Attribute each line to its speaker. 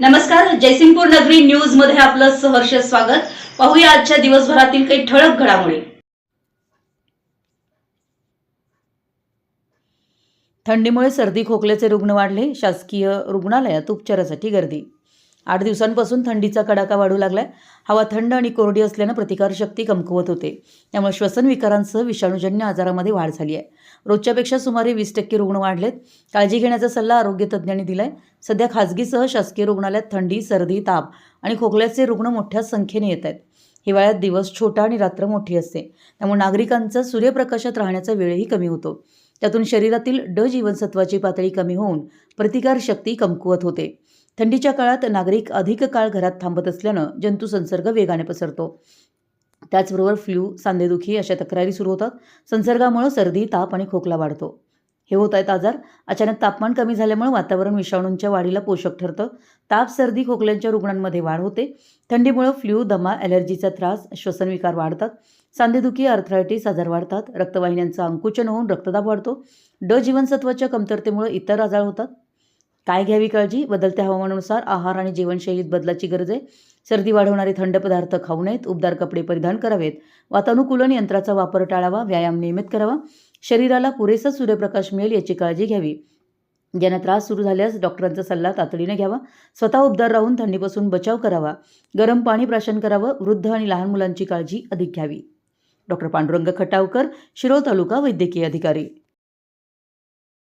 Speaker 1: नमस्कार जयसिंगपूर नगरी न्यूजमध्ये आपलं सहर्ष स्वागत. पाहूया आजच्या दिवसभरातील काही ठळक घडामोडी.
Speaker 2: थंडीमुळे सर्दी खोकल्याचे रुग्ण वाढले. शासकीय रुग्णालयात उपचारासाठी गर्दी. आठ दिवसांपासून थंडीचा कडाका वाढू लागलाय. हवा थंड आणि कोरडी असल्यानं प्रतिकारशक्ती कमकुवत होते. त्यामुळे श्वसन विकारांसह विषाणूजन्य आजारामध्ये वाढ झाली आहे. रोजच्यापेक्षा सुमारे वीस टक्के रुग्ण वाढलेत. काळजी घेण्याचा सल्ला आरोग्य तज्ज्ञांनी दिलाय. सध्या खाजगीसह शासकीय रुग्णालयात थंडी सर्दी ताप आणि खोकल्याचे रुग्ण मोठ्या संख्येने येत आहेत. हिवाळ्यात दिवस छोटा आणि रात्र मोठी असते. त्यामुळे नागरिकांचा सूर्यप्रकाशात राहण्याचा वेळही कमी होतो. त्यातून शरीरातील ड जीवनसत्वाची पातळी कमी होऊन प्रतिकारशक्ती कमकुवत होते. थंडीच्या काळात नागरिक अधिक काळ घरात थांबत असल्यानं जंतू संसर्ग वेगाने पसरतो. त्याचबरोबर फ्लू सांधेदुखी अशा तक्रारी सुरू होतात. संसर्गामुळे सर्दी ताप आणि खोकला वाढतो. हे होत आहेत आजार. अचानक तापमान कमी झाल्यामुळे वातावरण विषाणूंच्या वाढीला पोषक ठरतं. ताप सर्दी खोकल्यांच्या रुग्णांमध्ये वाढ होते. थंडीमुळे फ्लू दमा ॲलर्जीचा त्रास श्वसनविकार वाढतात. सांधेदुखी अर्थरायटिस आजार वाढतात. रक्तवाहिन्यांचं अंकुचन होऊन रक्तदाब वाढतो. ड जीवनसत्वाच्या कमतरतेमुळे इतर आजार होतात. काय घ्यावी काळजी? बदलत्या हवामानानुसार आहार आणि जीवनशैलीत बदलाची गरज आहे. सर्दी वाढवणारे थंड पदार्थ खाऊ नयेत. उबदार कपडे परिधान करावेत. वातानुकूलन यंत्राचा वापर टाळावा. व्यायाम नियमित करावा. शरीराला पुरेसा सूर्यप्रकाश मिळेल याची काळजी घ्यावी. ज्यांना त्रास सुरू झाल्यास डॉक्टरांचा सल्ला तातडीने घ्यावा. स्वतः उबदार राहून थंडीपासून बचाव करावा. गरम पाणी प्राशन करावं. वृद्ध आणि लहान मुलांची काळजी अधिक घ्यावी. डॉक्टर पांडुरंग खटावकर शिरोळ तालुका वैद्यकीय अधिकारी.